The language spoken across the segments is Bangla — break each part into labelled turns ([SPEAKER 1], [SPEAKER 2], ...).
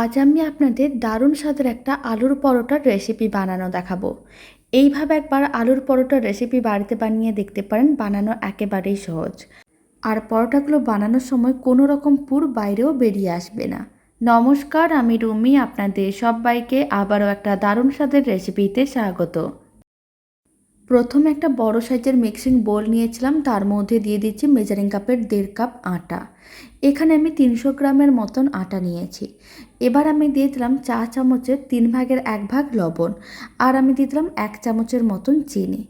[SPEAKER 1] আজ আমি আপনাদের দারুণ স্বাদের একটা আলুর পরোটার রেসিপি বানানো দেখাবো। এইভাবে একবার আলুর পরোটার রেসিপি বাড়িতে বানিয়ে দেখতে পারেন, বানানো একেবারেই সহজ। আর পরোটাগুলো বানানোর সময় কোনো রকম পুর বাইরেও বেরিয়ে আসবে না। নমস্কার, আমি রুমি, আপনাদের সবাইকে আবারও একটা দারুণ স্বাদের রেসিপিতে স্বাগত। প্রথমে একটা বড় সাইজের মিক্সিং বোল নিয়েছিলাম, তার মধ্যে দিয়ে দিচ্ছি মেজারিং কাপের দেড় কাপ আটা। এখানে আমি তিনশো গ্রামের মতন আটা নিয়েছি। এবার আমি দিয়ে দিলাম চা চামচের তিন ভাগের এক ভাগ লবণ আর আমি দিয়ে দিলাম এক চামচের মতন চিনি।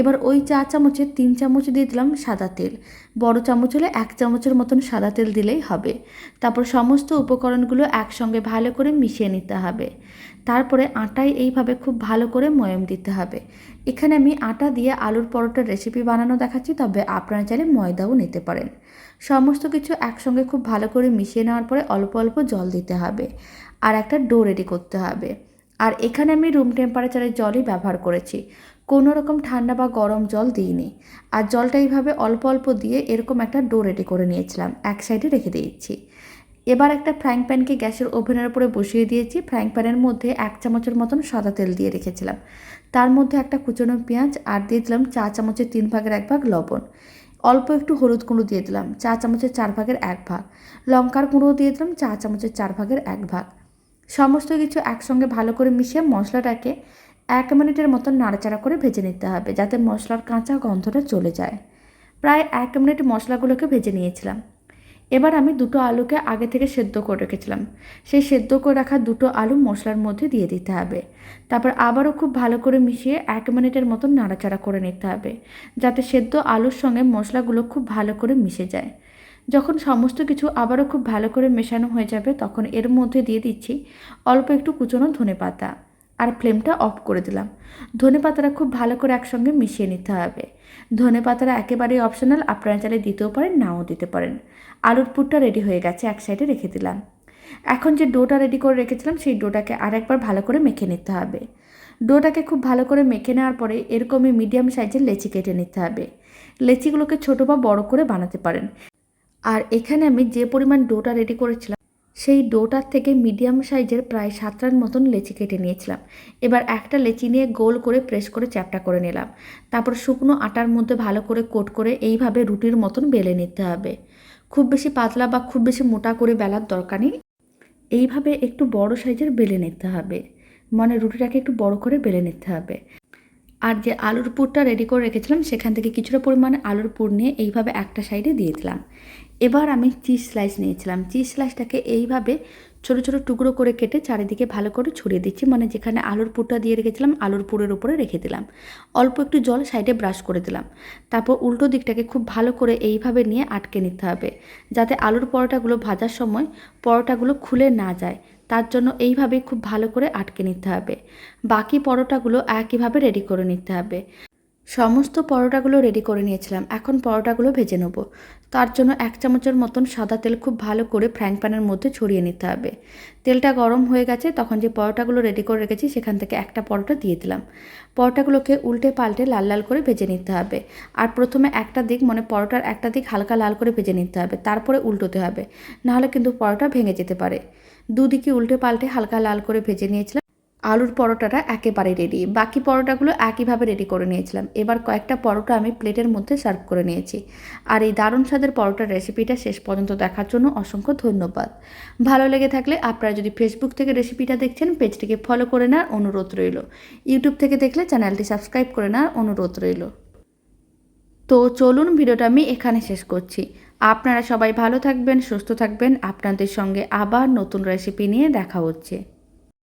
[SPEAKER 1] এবার ওই চা চামচের তিন চামচ দিয়ে দিলাম সাদা তেল। বড় চামচ হলে এক চামচের মতন সাদা তেল দিলেই হবে। তারপর সমস্ত উপকরণগুলো একসঙ্গে ভালো করে মিশিয়ে নিতে হবে। তারপরে আটায় এইভাবে খুব ভালো করে ময়ম দিতে হবে। এখানে আমি আটা দিয়ে আলুর পরোটার রেসিপি বানানো দেখাচ্ছি, তবে আপনারা চাইলে ময়দাও নিতে পারেন। সমস্ত কিছু একসঙ্গে খুব ভালো করে মিশিয়ে নেওয়ার পরে অল্প অল্প জল দিতে হবে আর একটা ডো রেডি করতে হবে। আর এখানে আমি রুম টেম্পারেচারের জলই ব্যবহার করেছি। কোনো রকম ঠান্ডা বা গরম জল দিইনি। আর জলটা এইভাবে অল্প অল্প দিয়ে এরকম একটা ডো রেডি করে নিয়েছিলাম, এক সাইডে রেখে দিয়েছি। এবার একটা ফ্রাইং প্যানকে গ্যাসের ওভেনের উপরে বসিয়ে দিয়েছি। ফ্রাইং প্যানের মধ্যে এক চামচের মতন সাদা তেল দিয়ে রেখেছিলাম। তার মধ্যে একটা কুচনো পেঁয়াজ আর দিয়ে দিলাম চা চামচের তিন ভাগের এক ভাগ লবণ। অল্প একটু হলুদ গুঁড়ো দিয়ে দিলাম, চা চামচের চার ভাগের এক ভাগ। লঙ্কার গুঁড়ো দিয়ে দিলাম, চা চামচের চার ভাগের এক ভাগ। সমস্ত কিছু একসঙ্গে ভালো করে মিশিয়ে মশলাটাকে এক মিনিটের মতন নাড়াচাড়া করে ভেজে নিতে হবে, যাতে মশলার কাঁচা গন্ধটা চলে যায়। প্রায় এক মিনিট মশলাগুলোকে ভেজে নিয়েছিলাম। এবার আমি দুটো আলুকে আগে থেকে সেদ্ধ করে রেখেছিলাম। সেই সেদ্ধ করে রাখা দুটো আলু মশলার মধ্যে দিয়ে দিতে হবে। তারপর আবারও খুব ভালো করে মিশিয়ে এক মিনিটের মতন নাড়াচাড়া করে নিতে হবে, যাতে সেদ্ধ আলুর সঙ্গে মশলাগুলো খুব ভালো করে মিশে যায়। যখন সমস্ত কিছু আবারও খুব ভালো করে মেশানো হয়ে যাবে, তখন এর মধ্যে দিয়ে দিচ্ছি অল্প একটু কুচনো ধনে পাতা আর ফ্লেমটা অফ করে দিলাম। ধনে পাতাটা খুব ভালো করে একসঙ্গে মিশিয়ে নিতে হবে। ধনে পাতাটা একেবারেই অপশনাল আপনারা চাইলে দিতেও পারেন, নাও দিতে পারেন। আলুর পুরটা রেডি হয়ে গেছে, এক সাইডে রেখে দিলাম। এখন যে ডোটা রেডি করে রেখেছিলাম, সেই ডোটাকে আরেকবার ভালো করে মেখে নিতে হবে। ডোটাকে খুব ভালো করে মেখে নেওয়ার পরে এরকমই মিডিয়াম সাইজের লেচি কেটে নিতে হবে। লেচিগুলোকে ছোটো বা বড় করে বানাতে পারেন। আর এখানে আমি যে পরিমাণ ডোটা রেডি করেছিলাম সেই ডোটার থেকে মিডিয়াম সাইজের প্রায় সাতটার মতন লেচি কেটে নিয়েছিলাম। এবার একটা লেচি নিয়ে গোল করে প্রেস করে চ্যাপটা করে নিলাম। তারপর শুকনো আটার মধ্যে ভালো করে কোট করে এইভাবে রুটির মতন বেলে নিতে হবে। খুব বেশি পাতলা বা খুব বেশি মোটা করে বেলার দরকার নেই। এইভাবে একটু বড় সাইজের বেলে নিতে হবে। মানে রুটিটাকে একটু বড় করে বেলে নিতে হবে। আর যে আলুর পুরটা রেডি করে রেখেছিলাম, সেখান থেকে কিছুটা পরিমাণে আলুর পুর নিয়ে এইভাবে একটা সাইডে দিয়ে দিলাম। এবার আমি চিজ স্লাইস নিয়েছিলাম। চিজ স্লাইসটাকে এইভাবে ছোটো ছোটো টুকরো করে কেটে চারিদিকে ভালো করে ছড়িয়ে দিচ্ছি। মানে যেখানে আলুর পুরটা দিয়ে রেখেছিলাম, আলুর পুরের উপরে রেখে দিলাম। অল্প একটু জল সাইডে ব্রাশ করে দিলাম। তারপর উল্টো দিকটাকে খুব ভালো করে এইভাবে নিয়ে আটকে নিতে হবে। যাতে আলুর পরোটাগুলো ভাজার সময় পরোটাগুলো খুলে না যায়। তার জন্য এইভাবে খুব ভালো করে আটকে নিতে হবে। বাকি পরোটাগুলো একইভাবে রেডি করে নিতে হবে। সমস্ত পরোটাগুলো রেডি করে নিয়েছিলাম। এখন পরোটাগুলো ভেজে নেব। তার জন্য এক চামচের মতন সাদা তেল খুব ভালো করে ফ্রাইং প্যানের মধ্যে ছড়িয়ে নিতে হবে। তেলটা গরম হয়ে গেছে, তখন যে পরোটাগুলো রেডি করে রেখেছি, সেখান থেকে একটা পরোটা দিয়ে দিলাম। পরোটাগুলোকে উল্টে পাল্টে লাল লাল করে ভেজে নিতে হবে। আর প্রথমে একটা দিক মানে পরোটার একটা দিক হালকা লাল করে ভেজে নিতে হবে। তারপরে উল্টোতে হবে। নাহলে কিন্তু পরোটা ভেঙে যেতে পারে। দুদিকে উল্টে পাল্টে হালকা লাল করে ভেজে নিয়েছিলাম। আলুর পরোটাটা একেবারে রেডি বাকি পরোটাগুলো একইভাবে রেডি করে নিয়েছিলাম। এবার কয়েকটা পরোটা আমি প্লেটের মধ্যে সার্ভ করে নিয়েছি। আর এই দারুণ স্বাদের পরোটার রেসিপিটা শেষ পর্যন্ত দেখার জন্য অসংখ্য ধন্যবাদ। ভালো লেগে থাকলে আপনারা যদি ফেসবুক থেকে রেসিপিটা দেখছেন, পেজটিকে ফলো করে নেওয়ার অনুরোধ রইল। ইউটিউব থেকে দেখলে চ্যানেলটি সাবস্ক্রাইব করে নেওয়ার অনুরোধ রইল। তো চলুন ভিডিওটা আমি এখানে শেষ করছি। আপনারা সবাই ভালো থাকবেন, সুস্থ থাকবেন। আপনাদের সঙ্গে আবার নতুন রেসিপি নিয়ে দেখা হচ্ছে।